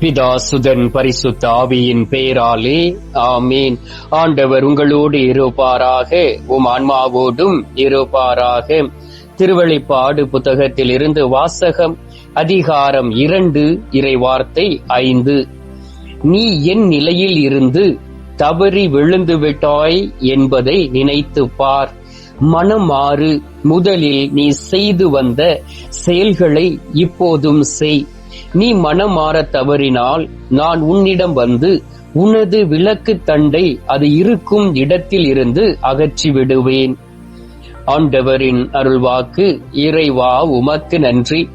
பிதா சுதன் பரிசுத்த ஆவியின் பெயராலே ஆமீன். ஆண்டவர் உங்களோடு இருப்பாராக உம் ஆன்மாவோடும் இருப்பாராக. திருவழிப்பாடு புத்தகத்தில் இருந்து வாசகம் அதிகாரம் இரண்டு இறைவார்த்தை ஐந்து. நீ என் நிலையில் இருந்து தவறி விழுந்து விட்டாய் என்பதை நினைத்து பார். மனம் மாறு முதலில் நீ செய்து வந்த செயல்களை இப்போதும் செய். நீ மனம் மாறத் தவறினால் நான் உன்னிடம் வந்து உனது விளக்கு தண்டை அது இருக்கும் இடத்தில் இருந்து அகற்றி விடுவேன். ஆண்டவரின் அருள்வாக்கு இறைவா உமக்கு நன்றி.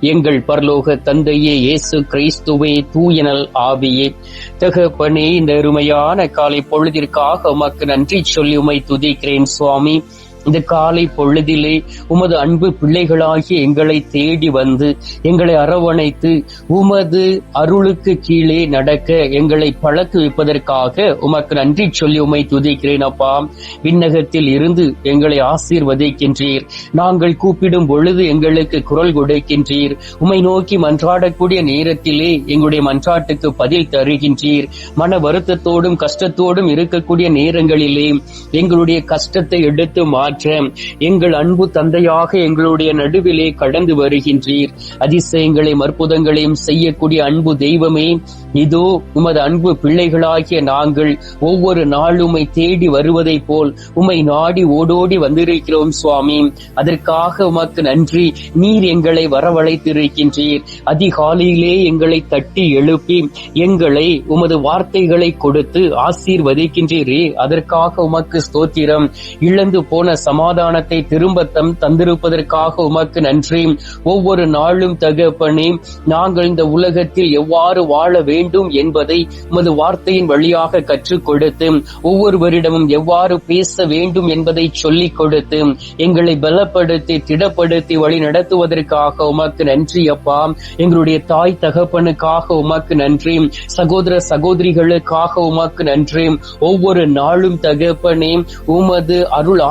எங்கள் பரலோக தந்தையே இயேசு கிறிஸ்துவே தூயனல் ஆவியே. தகப்பனே இந்த அருமையான காலை பொழுதிற்காக உமக்கு நன்றி சொல்லி உமை துதிக்கிறேன் சுவாமி. இந்த காலை பொழுதிலே உமது அன்பு பிள்ளைகளாகி எங்களை தேடி வந்து எங்களை அரவணைத்து உமது அருளுக்கு கீழே நடக்க எங்களை பழக்கு வைப்பதற்காக உமக்கு நன்றி சொல்லி உமை துதிக்கிறேன் அப்பா. விண்ணகத்தில் இருந்து எங்களை ஆசீர்வதிக்கின்றீர். நாங்கள் கூப்பிடும் பொழுது எங்களுக்கு குரல் கொடுக்கின்றீர். உமை நோக்கி மன்றாடக்கூடிய நேரத்திலே எங்களுடைய மன்றாட்டுக்கு பதில் தருகின்றீர். மன வருத்தத்தோடும் கஷ்டத்தோடும் இருக்கக்கூடிய நேரங்களிலே எங்களுடைய கஷ்டத்தை எடுத்து மாற்ற எங்கள் அன்பு தந்தையாக எங்களுடைய நடுவிலே கடந்து வருகின்றீர். அதிசயங்களையும் அற்புதங்களையும் செய்யக்கூடிய அன்பு தெய்வமே இதோ உமது அன்பு பிள்ளைகளாகிய நாங்கள் ஒவ்வொரு நாளும் உம்மை தேடி வருவதை போல் உமை நாடி ஓடோடி வந்திருக்கிறோம் சுவாமி. அதற்காக உமக்கு நன்றி. நீர் எங்களை வரவழைத்திருக்கின்றீர். அதிகாலையிலே எங்களை தட்டி எழுப்பி எங்களை உமது வார்த்தைகளை கொடுத்து ஆசீர்வதிக்கின்றீரே. அதற்காக உமக்கு ஸ்தோத்திரம். இழந்து போன சமாதானத்தை திரும்ப தம் தந்திருப்பதற்காக உமக்கு நன்றி. ஒவ்வொரு நாளும் தகப்பனே நாங்கள் இந்த உலகத்தில் எவ்வாறு வாழ வேண்டும் என்பதை உமது வார்த்தையின் வழியாக கற்றுக் கொடுத்து ஒவ்வொருவரிடமும் எவ்வாறு பேச வேண்டும் என்பதை சொல்லிக் கொடுத்து எங்களை பலப்படுத்தி திடப்படுத்தி வழி நடத்துவதற்காக உமக்கு நன்றி அப்பா. எங்களுடைய தாய் தகப்பனுக்காக உமக்கு நன்றி. சகோதர சகோதரிகளுக்காக உமக்கு நன்றி. ஒவ்வொரு நாளும் தகப்பனே உமது அருள்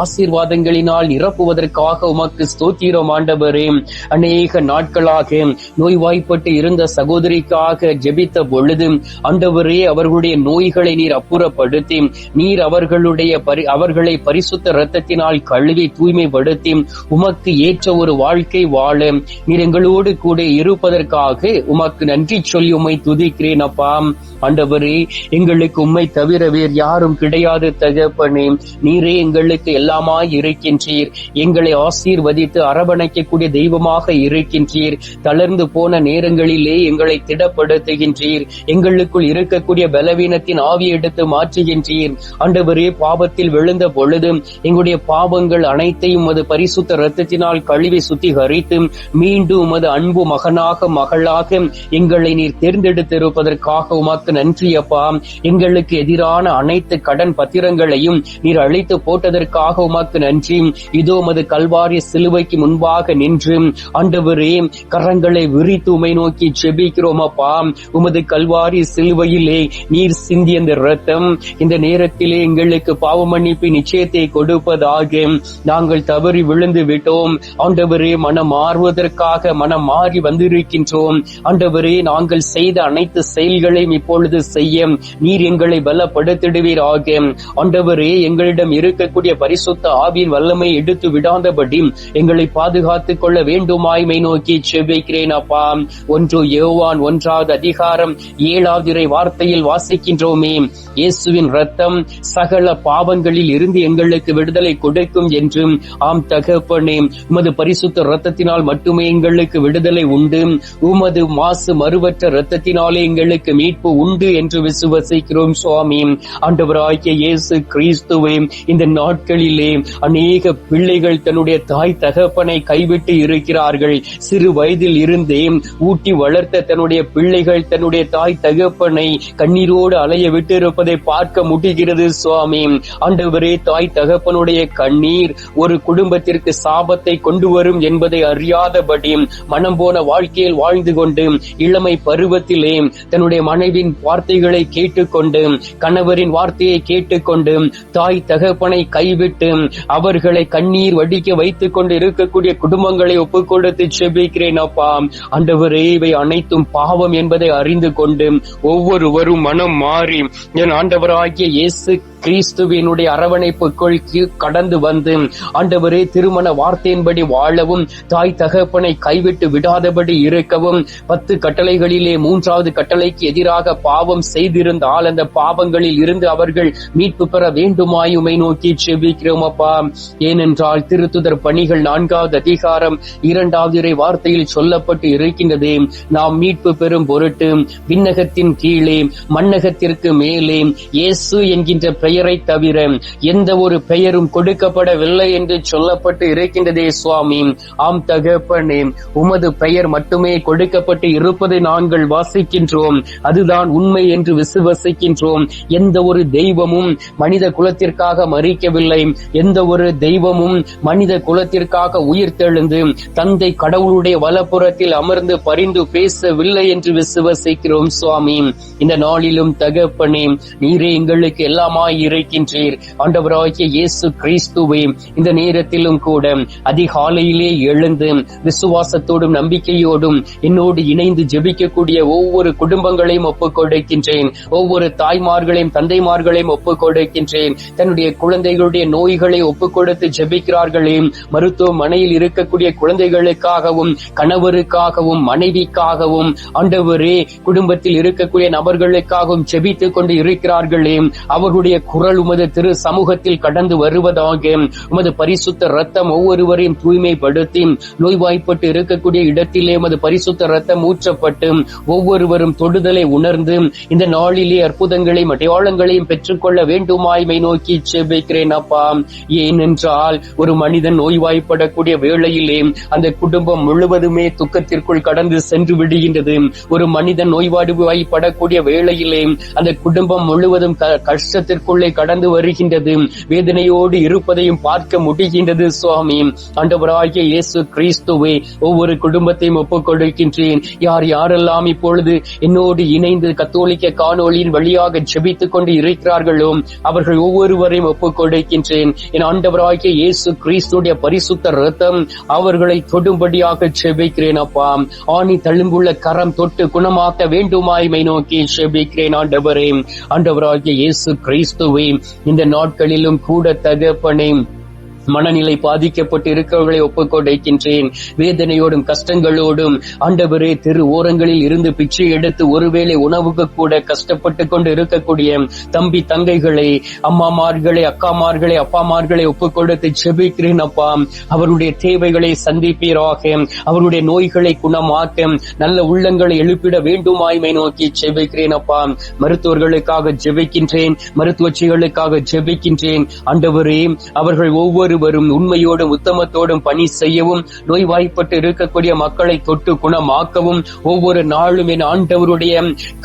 ஆசீர்வாதங்களினால் நிரப்புவதற்காக உமக்கு ஸ்தோத்திரம் ஆண்டவரே. அநேக நாட்களாக நோய்வாய்ப்பட்டு இருந்த சகோதரிக்காக ஜெபித்த பொழுது ஆண்டவரே அவர்களுடைய நோய்களை நீர் அப்புறப்படுத்தி நீர் அவர்களுடைய பரி- அவர்களை பரிசுத்த ரத்தத்தினால் கழுவி தூய்மைப்படுத்தி உமக்கு ஏற்ற ஒரு வாழ்க்கை வாழ நீர் எங்களோடு கூட இருப்பதற்காக உமக்கு நன்றி சொல்லி உம்மை துதிக்கிறேன் அப்பா. ஆண்டவரே எங்களுக்கு உம்மை தவிர வேறு யாரும் கிடையாது தகப்பனே. நீரே எங்களுக்கு எல்லாமாய் இருக்கின்றீர். எங்களை ஆசீர்வதித்து அரவணைக்கக்கூடிய தெய்வமாக இருக்கின்றீர். தளர்ந்து போன நேரங்களிலே எங்களை திடப்படுத்துகின்றீர். எங்களுக்குள் இருக்கக்கூடிய பலவீனத்தின் ஆவி எடுத்து மாற்றுகின்றீர். ஆண்டவரே பாவத்தில் விழுந்த பொழுது எங்களுடைய பாவங்கள் அனைத்தையும் அது பரிசுத்த ரத்தத்தினால் கழுவி சுத்திகரித்து மீண்டும் உமது அன்பு மகனாக மகளாக எங்களை நீர் தேர்ந்தெடுத்திருப்பதற்காக உமக்கு நன்றி அப்பா. எங்களுக்கு எதிரான அனைத்து கடன் பத்திரங்களையும் நீர் அழித்து போட்டதற்காக உமக்கு உமக்கு நன்றி. இதோ மது கல்வாரி சிலுவைக்கு முன்பாக நின்று ஆண்டவரே கரங்களை விரித்து உமை நோக்கி செபிக்கிறோம் அப்பா. உமது கல்வாரி சிலுவையிலே நீர் சிந்திய இந்த ரத்தம் இந்த நேரத்திலே எங்களுக்கு பாவ மன்னிப்பு நிச்சயத்தை கொடுப்பதாக நாங்கள் தவறி விழுந்து விட்டோம். ஆண்டவரே மனம் மாறுவதற்காக மனம் மாறி வந்திருக்கின்றோம். ஆண்டவரே நாங்கள் செய்த அனைத்து செயல்களையும் இப்பொழுது செய்ய நீர் எங்களை பலப்படுத்திடுவீராக. ஆண்டவரே எங்களிடம் இருக்கக்கூடிய பரிசுத்த ஆவியின் வல்லமை எடுத்து விடாதபடி எங்களை பாதுகாத்துக் கொள்ள வேண்டுமாய்மை நோக்கி செபிக்கிறேன் அப்பா. ஒன்று யோவான் ஒன்றாவது அதிகாரம் ஏழாவது இறை வார்த்தையில் வாசிக்கின்றோமே. இயேசுவின் ரத்தம் சகல பாவங்களில் இருந்து எங்களுக்கு விடுதலை கொடுக்கும் என்றும் ஆம் தகப்பனே உமது பரிசுத்த ரத்தத்தினால் மட்டுமே எங்களுக்கு விடுதலை உண்டு. உமது மாசு மறுவற்ற ரத்தத்தினாலே எங்களுக்கு மீட்பு உண்டு என்று விசுவசிக்கிறோம் சுவாமி. ஆண்டவராகிய இயேசு கிறிஸ்துவே இந்த நாட்களிலே அநேக பிள்ளைகள் தன்னுடைய தாய் தகப்பனை கைவிட்டு இருக்கிறார்கள். சிறு வயதில் இருந்தே ஊட்டி வளர்த்த தன்னுடைய பிள்ளைகள் தன்னுடைய தாய் தகப்பனை கண்ணீரோடு அலைய விட்டு இருப்பதை பார்க்க முடிகிறது சுவாமி. ஆண்டவரே தாய் தகப்பனுடைய கண்ணீர் ஒரு குடும்பத்திற்கு சாபத்தை கொண்டு வரும் என்பதை அறியாதபடி மனம் போன வாழ்க்கையில் வாழ்ந்து கொண்டு இளமை பருவத்திலே தன்னுடைய மனைவின் வார்த்தைகளை கேட்டுக்கொண்டு கணவரின் வார்த்தையை கேட்டுக்கொண்டு தாய் தகப்பனை கைவிட்டு அவர்களை கண்ணீர் வடிக்க வைத்துக் கொண்டு இருக்கக்கூடிய குடும்பங்களை ஒப்புக்கொடுத்து செபிக்கிறேன் அப்பா. ஆண்டவரே இவை அனைத்தும் பாவம் என்பதை அறிந்து கொண்டு ஒவ்வொருவரும் மனம் மாறி என் ஆண்டவராகிய இயேசு கிறிஸ்துவினுடைய அரவணைப்புக்குள் கடந்து வந்து ஆண்டவரே திருமண வார்த்தையின்படி வாழவும் தாய் தகப்பனை கைவிட்டு விடாதபடி இருக்கவும் பத்து கட்டளைகளிலே மூன்றாவது கட்டளைக்கு எதிராக பாவம் செய்திருந்தால் அந்த பாவங்களில் இருந்து அவர்கள் மீட்பு பெற வேண்டுமாயுமை நோக்கி செவிக்கிறோம் அப்பா. ஏனென்றால் திருத்துதர் பணிகள் நான்காவது அதிகாரம் இரண்டாவது இறை வார்த்தையில் சொல்லப்பட்டு இருக்கின்றது. நாம் மீட்பு பெறும் பொருட்டு விண்ணகத்தின் கீழே மண்ணகத்திற்கு மேலே இயேசு என்கின்ற பெயர் பெயரை தவிர எந்த ஒரு பெயரும் கொடுக்கப்படவில்லை என்று சொல்லப்பட்டு இருக்கின்றதே சுவாமி. ஆம் தகப்பனே உமது பெயர் மட்டுமே கொடுக்கப்பட்டு இருப்பதை நாங்கள் வாசிக்கின்றோம். அதுதான் உண்மை என்று விசுவசிக்கின்றோம். எந்த ஒரு தெய்வமும் மனித குலத்திற்காக மறிக்கவில்லை. எந்த ஒரு தெய்வமும் மனித குலத்திற்காக உயிர் தெழுந்து தந்தை கடவுளுடைய வலப்புறத்தில் அமர்ந்து பரிந்து பேசவில்லை என்று விசுவசிக்கிறோம் சுவாமி. இந்த நாளிலும் தகப்பனே நீரே எங்களுக்கு எல்லாமாய் இருக்கின்றீர். ஆண்டவராகிய இயேசு கிறிஸ்துவே இந்த நேரத்திலும் கூட அதிகாலையிலே எழுந்து விசுவாசத்தோடும் நம்பிக்கையோடும் என்னோடு இணைந்து ஜெபிக்கக்கூடிய ஒவ்வொரு குடும்பங்களையும் ஒப்புக் கொடுக்கின்றேன் ஒவ்வொரு தாய்மார்களையும் தந்தைமார்களையும் ஒப்புக் கொடுக்கின்றேன் தன்னுடைய குழந்தைகளுடைய நோய்களை ஒப்புக் கொடுத்து ஜெபிக்கிறார்களே மருத்துவமனையில் இருக்கக்கூடிய குழந்தைகளுக்காகவும் கணவருக்காகவும் மனைவிக்காகவும் ஆண்டவரே குடும்பத்தில் இருக்கக்கூடிய நபர்களுக்காகவும் ஜெபித்துக் கொண்டு இருக்கிறார்களே அவர்களுடைய குரல் உமது திரு சமூகத்தில் கடந்து வருவதாக. உமது பரிசுத்த ரத்தம் ஒவ்வொருவரையும் தூய்மைப்படுத்தி. நோய்வாய்ப்பட்டு இருக்கக்கூடிய இடத்திலே உமது பரிசுத்த ரத்தம் ஊற்றப்பட்டு ஒவ்வொருவரும் தொடுதலை உணர்ந்து இந்த நாளிலே அற்புதங்களையும் அடையாளங்களையும் பெற்றுக்கொள்ள வேண்டுமாய்மை நோக்கி செபிக்கிறேன் அப்பா. ஏனென்றால் ஒரு மனிதன் நோய்வாய்ப்படக்கூடிய வேளையிலே அந்த குடும்பம் முழுவதுமே துக்கத்திற்குள் கடந்து சென்று விடுகின்றது. ஒரு மனிதன் நோய்வாய்ப்படக்கூடிய வேளையிலே அந்த குடும்பம் முழுவதும் கஷ்டத்திற்குள் கஷ்டத்திற்குள்ளே கடந்து வருகின்றது. வேதனையோடு இருப்பதையும் பார்க்க முடிகின்றது சுவாமி. ஆண்டவராகிய இயேசு கிறிஸ்துவை ஒவ்வொரு குடும்பத்தையும் ஒப்புக்கொடுக்கின்றேன். யார் யாரெல்லாம் இப்பொழுது என்னோடு இணைந்து கத்தோலிக்க காணொலியின் வழியாக ஜெபித்துக் கொண்டு இருக்கிறார்களோ அவர்கள் ஒவ்வொருவரையும் ஒப்புக்கொடுக்கின்றேன். என் ஆண்டவராகிய இயேசு கிறிஸ்துடைய பரிசுத்த ரத்தம் அவர்களை தொடும்படியாக செபிக்கிறேன் அப்பா. ஆணி தழும்புள்ள கரம் தொட்டு குணமாக்க வேண்டுமாய்மை நோக்கி செபிக்கிறேன் ஆண்டவரே. ஆண்டவராகிய இயேசு கிறிஸ்து நடத்துவேன். இந்த நாட்களிலும் கூட தகப்பனே மனநிலை பாதிக்கப்பட்டு இருக்கிறவர்களை ஒப்புக்கொடைக்கின்றேன் வேதனையோடும் கஷ்டங்களோடும் ஆண்டவரே தெரு ஓரங்களில் இருந்து பிச்சை எடுத்து ஒருவேளை உணவுக்கு கூட கஷ்டப்பட்டு கொண்டு இருக்கக்கூடிய தம்பி தங்கைகளை அம்மாமார்களை அக்காமார்களை அப்பாமார்களை ஒப்புக்கொடுத்து செபிக்கிறேன் அப்பா. அவருடைய தேவைகளை சந்திப்பீராக. அவருடைய நோய்களை குணமாக்க நல்ல உள்ளங்களை எழுப்பிட வேண்டுமாய்மை நோக்கி செபிக்கிறேன் அப்பா. மருத்துவர்களுக்காக ஜெபிக்கின்றேன் மருத்துவச்சிகளுக்காக ஜெபிக்கின்றேன். ஆண்டவரே அவர்கள் ஒவ்வொரு ஒவ்வொருவரும் உண்மையோடும் உத்தமத்தோடும் பணி செய்யவும் நோய்வாய்ப்பட்டு இருக்கக்கூடிய மக்களை தொட்டு குணமாக்கவும் ஒவ்வொரு நாளும் என் ஆண்டவருடைய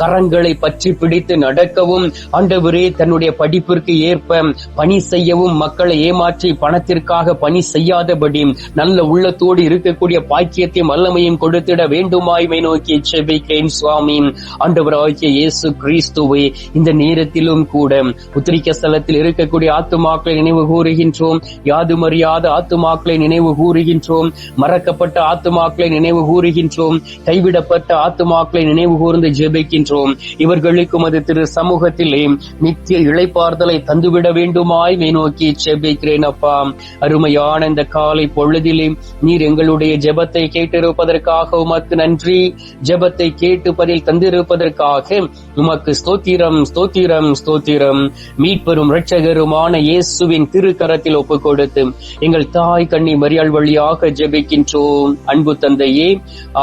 கரங்களை பற்றி பிடித்து நடக்கவும் ஆண்டவரே தன்னுடைய படிப்பிற்கு ஏற்ப பணி செய்யவும் மக்களை ஏமாற்றி பணத்திற்காக பணி செய்யாதபடி நல்ல உள்ளத்தோடு இருக்கக்கூடிய பாக்கியத்தையும் வல்லமையும் கொடுத்திட வேண்டுமாய்மை நோக்கி செபிக்கிறேன் சுவாமி. ஆண்டவராகிய இயேசு கிறிஸ்துவை இந்த நேரத்திலும் கூட உத்திரிக்க ஸ்தலத்தில் இருக்கக்கூடிய ஆத்துமாக்களை நினைவு கூறுகின்றோம். யார் யாதுமறியாத ஆத்துமாக்களை நினைவு கூறுகின்றோம். மறக்கப்பட்ட ஆத்துமாக்களை நினைவு கூறுகின்றோம். கைவிடப்பட்ட ஆத்துமாக்களை நினைவு கூர்ந்து ஜெபிக்கின்றோம். இவர்களுக்கும் அது திரு சமூகத்திலே நித்திய இழைப்பார்தலை தந்துவிட வேண்டுமாய் மே நோக்கி ஜெபிக்கிறேன் அப்பா. அருமையான இந்த காலை பொழுதிலே நீர் எங்களுடைய ஜெபத்தை கேட்டிருப்பதற்காக உமக்கு நன்றி. ஜெபத்தை கேட்டு பதில் தந்திருப்பதற்காக உமக்கு ஸ்தோத்திரம் ஸ்தோத்திரம் ஸ்தோத்திரம். மீட்பெரும் இரட்சகருமான இயேசுவின் திருக்கரத்தில் ஒப்புக்கொடு கொடுத்து எங்கள் தாய் கண்ணி மரியாள் வழியாக ஜெபிக்கின்றோம். அன்பு தந்தையே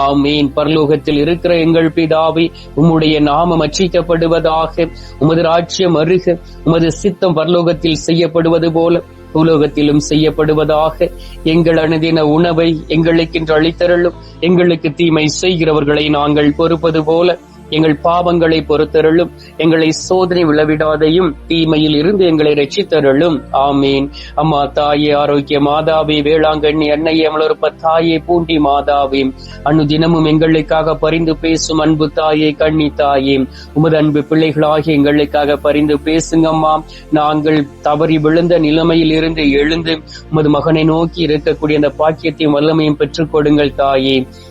ஆமீன். பரலோகத்தில் இருக்கிற எங்கள் பிதாவை உம்முடைய நாமம் அச்சிக்கப்படுவதாக உமது ராஜ்யம் அருக உமது சித்தம் பரலோகத்தில் செய்யப்படுவது போல உலோகத்திலும் செய்யப்படுவதாக எங்கள் அனுதின உணவை எங்களுக்கென்று அளித்தருளும். எங்களுக்கு தீமை செய்கிறவர்களை நாங்கள் பொறுப்பது போல எங்கள் பாவங்களை பொறுத்தருளும் எங்களை சோதனை விழவிடாதையும் தீமையில் இருந்து எங்களை ரட்சித்தருளும். ஆமீன். அம்மா தாயே ஆரோக்கிய மாதாவே வேளாங்கண்ணி அன்னையே அமலொருப்ப தாயே பூண்டி மாதாவே. அன்னு தினமும் எங்களுக்காக பரிந்து பேசும் அன்பு தாயே கண்ணி தாயே. உமது அன்பு பிள்ளைகளாகிய எங்களுக்காக பரிந்து பேசுங்கம்மா. நாங்கள் தவறி விழுந்த நிலைமையில் இருந்து எழுந்து உமது மகனை நோக்கி இருக்கக்கூடிய அந்த பாக்கியத்தையும் வல்லமையும் பெற்றுக் கொடுங்கள் தாயே.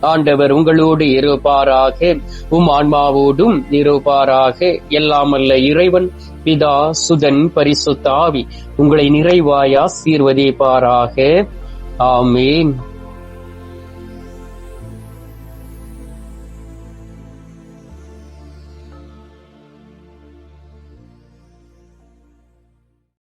ஆண்டவர் உங்களோடு இருப்பாராக. உம் ஆன்மாவோடும் இருப்பாராக. எல்லாம் அல்ல இறைவன் பிதா சுதன் பரிசுத்தாவி உங்களை நிறைவாயா சீர்வதிப்பாராக ஆமேன்.